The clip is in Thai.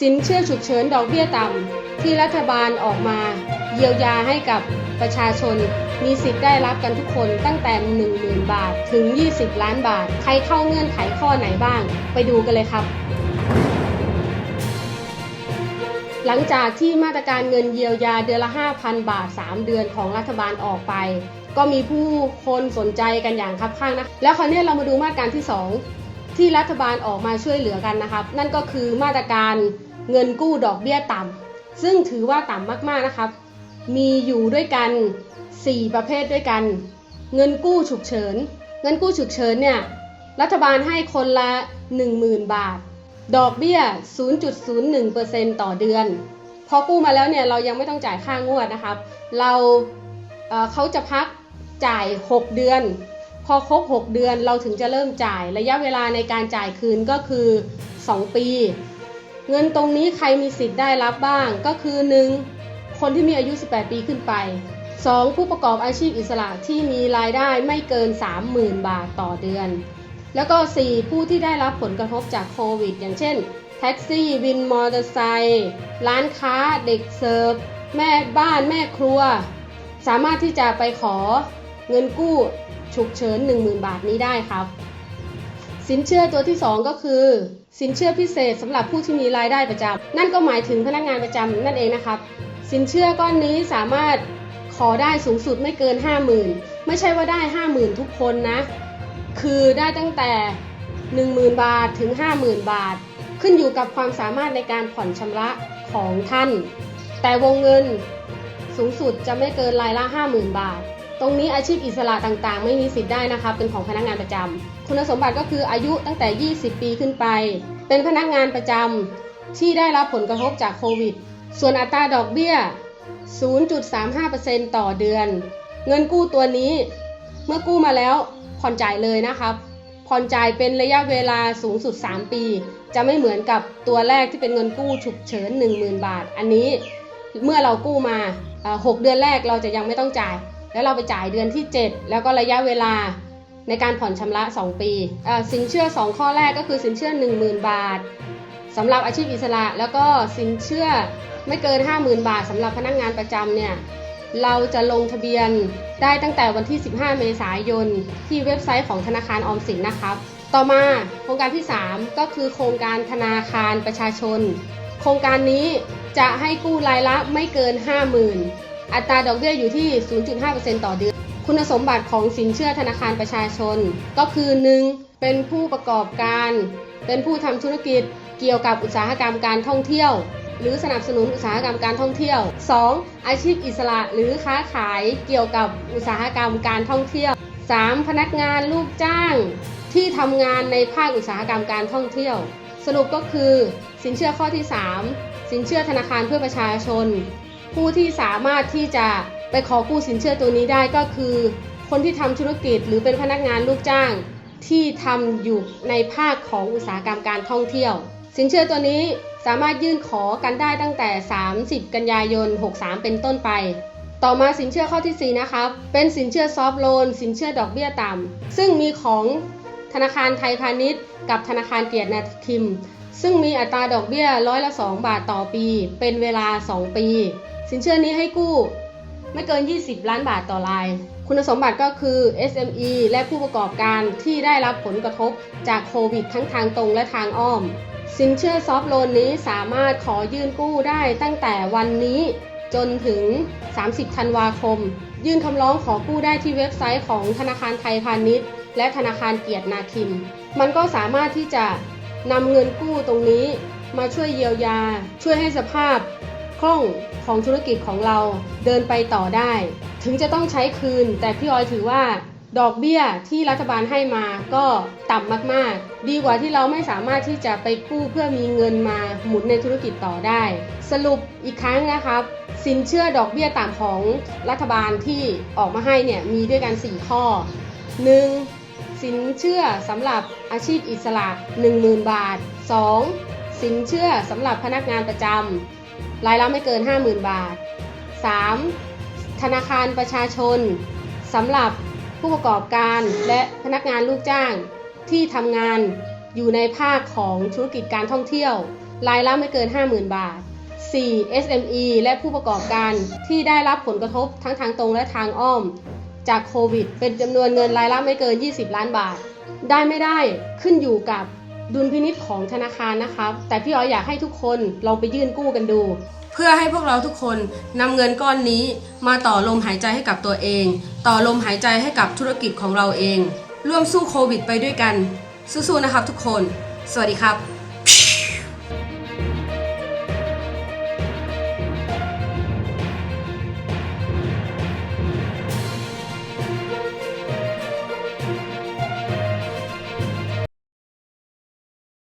สินเชื่อฉุกเฉินดอกเบี้ยต่ำที่รัฐบาลออกมา เยียวยาให้กับประชาชน มีสิทธิ์ได้รับกันทุกคนตั้งแต่ 10,000 บาทถึง 20 ล้านบาท ใครเข้าเงื่อนไขข้อไหนบ้าง ไปดูกันเลยครับ หลังจากที่มาตรการเงินเยียวยาเดือนละ 5,000 บาท 3 เดือนของรัฐบาลออกไป ก็มีผู้คนสนใจกันอย่างคับข้างนะ แล้วคราวนี้เรามาดูมาตรการที่ 2 ที่รัฐบาลออกมาช่วยเหลือกันนะครับ นั่นก็คือมาตรการ เงินกู้ดอกเบี้ยต่ำซึ่งถือว่าต่ำมากๆนะครับ มีอยู่ด้วยกัน 4 ประเภทด้วยกัน เงินกู้ฉุกเฉิน เงินกู้ฉุกเฉินเนี่ยรัฐบาลให้คนละ 10,000 บาท ดอกเบี้ย 0.01%ต่อเดือน พอกู้มาแล้วเนี่ยเรายังไม่ต้องจ่ายค่างวดนะครับ เราเเขาจะพักจ่าย 6 เดือน พอครบ 6 เดือนเราถึงจะเริ่มจ่ายระยะเวลาในการจ่ายคืนก็คือ 2 ปี เงินตรงนี้ใครมีสิทธิ์ได้รับบ้างก็คือ 1. คนที่มีอายุ 18 ปีขึ้นไป 2. ผู้ประกอบอาชีพอิสระที่มีรายได้ไม่เกิน 30,000 บาทต่อเดือน แล้วก็ 4. ผู้ที่ได้รับผลกระทบจากโควิด อย่างเช่น แท็กซี่วินมอเตอร์ไซค์ร้านค้าเด็กเสิร์ฟแม่บ้านแม่ครัว สามารถที่จะไปขอเงินกู้ฉุกเฉิน 10,000 บาทนี้ได้ครับ สินเชื่อตัวที่ 2 ก็คือ สินเชื่อพิเศษสำหรับผู้ที่มีรายได้ประจำนั่นก็หมายถึงพนักงานประจำนั่นเองนะครับ สินเชื่อก้อนนี้สามารถขอได้สูงสุดไม่เกิน 50,000 ไม่ใช่ว่าได้ 50,000 ทุกคนนะ คือได้ตั้งแต่ 10,000 บาทถึง 50,000 บาท ขึ้นอยู่กับความสามารถในการผ่อนชำระของท่าน แต่วงเงินสูงสุดจะไม่เกินรายละ 50,000 บาท ตรงนี้อาชีพอิสระต่างๆ ไม่มีสิทธิ์ได้นะคะ เป็นของพนักงานประจำคุณสมบัติก็คืออายุตั้งแต่ 20 ปีขึ้นไป เป็นพนักงานประจำที่ได้รับผลกระทบจากโควิด ส่วนอัตราดอกเบี้ย 0.35%ต่อเดือน เงินกู้ตัวนี้ เมื่อกู้มาแล้วผ่อนจ่ายเลยนะครับ ผ่อนจ่ายเป็นระยะเวลาสูงสุด 3 ปี จะไม่เหมือนกับตัวแรกที่เป็นเงินกู้ฉุกเฉิน 10,000 บาท อันนี้เมื่อเรากู้มา 6 เดือนแรกเราจะยังไม่ต้องจ่าย แล้วเราไปจ่ายเดือนที่ 7 แล้วก็ระยะเวลาในการผ่อนชำระ 2 ปีสินเชื่อ 2 ข้อแรกก็คือสินเชื่อ 10,000 บาทสำหรับอาชีพอิสระ แล้วก็สินเชื่อไม่เกิน 50,000 บาทสำหรับพนักงานประจำเนี่ยเราจะลงทะเบียนได้ตั้งแต่วันที่ 15 เมษายน ที่เว็บไซต์ของธนาคารออมสินนะครับ ต่อมาโครงการที่ 3 ก็คือโครงการธนาคารประชาชน โครงการนี้จะให้กู้รายละไม่เกิน 50,000 อัตราดอกเบี้ยอยู่ที่ 0.5%ต่อเดือน คุณสมบัติของสินเชื่อธนาคารประชาชน ก็คือ 1. เป็นผู้ประกอบการ เป็นผู้ทำธุรกิจเกี่ยวกับอุตสาหกรรมการท่องเที่ยว หรือสนับสนุนอุตสาหกรรมการท่องเที่ยว 2. อาชีพอิสระหรือค้าขายเกี่ยวกับอุตสาหกรรมการท่องเที่ยว 3. พนักงานลูกจ้างที่ทำงานในภาคอุตสาหกรรมการท่องเที่ยว สรุปก็คือ สินเชื่อข้อที่ 3 สินเชื่อธนาคารเพื่อประชาชน ผู้ที่สามารถที่จะไปขอกู้สินเชื่อตัวนี้ได้ก็คือ คนที่ทำธุรกิจหรือเป็นพนักงานลูกจ้างที่ทำอยู่ในภาคของอุตสาหกรรมการท่องเที่ยว สินเชื่อตัวนี้สามารถยื่นขอกันได้ตั้งแต่ 30 กันยายน 63 เป็นต้นไป ต่อมาสินเชื่อข้อที่ 4 นะครับเป็นสินเชื่อซอฟท์โลนสินเชื่อดอกเบี้ยต่ำซึ่งมีของธนาคารไทยพาณิชย์ กับธนาคารเกียรตินาคิม ซึ่งมีอัตราดอกเบี้ยร้อยละ 2 บาทต่อปี เป็นเวลา 2 ปี สินเชื่อนี้ให้กู้ไม่เกิน 20 ล้านบาทต่อราย คุณสมบัติก็คือ SME และผู้ประกอบการที่ได้รับผลกระทบจากโควิดทั้งทางตรงและทางอ้อม สินเชื่อซอฟท์โลนนี้สามารถขอยื่นกู้ได้ตั้งแต่วันนี้จนถึง 30 ธันวาคม ยื่นคำร้องขอกู้ได้ที่เว็บไซต์ของธนาคารไทยพาณิชย์ และธนาคารเกียรตินาคิน มันก็สามารถที่จะ นำเงินกู้ตรงนี้มาช่วยเยียวยา ช่วยให้สภาพคล่องของธุรกิจของเราเดินไปต่อได้ ถึงจะต้องใช้คืน แต่พี่ออยถือว่าดอกเบี้ยที่รัฐบาลให้มาก็ต่ำมากๆ ดีกว่าที่เราไม่สามารถที่จะไปกู้เพื่อมีเงินมาหมุนในธุรกิจต่อได้ สรุปอีกครั้งนะครับ สินเชื่อดอกเบี้ยต่ำของรัฐบาลที่ออกมาให้เนี่ยมีด้วยกัน 4 ข้อ 1. สินเชื่อสำหรับอาชีพอิสระ 10,000 บาท 2. สินเชื่อสำหรับพนักงานประจำรายละไม่เกิน 50,000 บาท 3. ธนาคารประชาชนสำหรับผู้ประกอบการและพนักงานลูกจ้างที่ทำงานอยู่ในภาคของธุรกิจการท่องเที่ยว รายละไม่เกิน 50,000 บาท 4. SME และผู้ประกอบการที่ได้รับผลกระทบทั้งทางตรงและทางอ้อม จากโควิด เป็นจำนวนเงินรายละไม่เกิน 20 ล้านบาท ได้ไม่ได้ขึ้นอยู่กับดุลพินิษของธนาคารนะครับแต่พี่อ๋อยอยากให้ทุกคนลองไปยื่นกู้กันดู เพื่อให้พวกเราทุกคนนำเงินก้อนนี้มาต่อลมหายใจให้กับตัวเอง ต่อลมหายใจให้กับธุรกิจของเราเอง ร่วมสู้โควิดไปด้วยกัน สู้ๆนะครับทุกคน สวัสดีครับ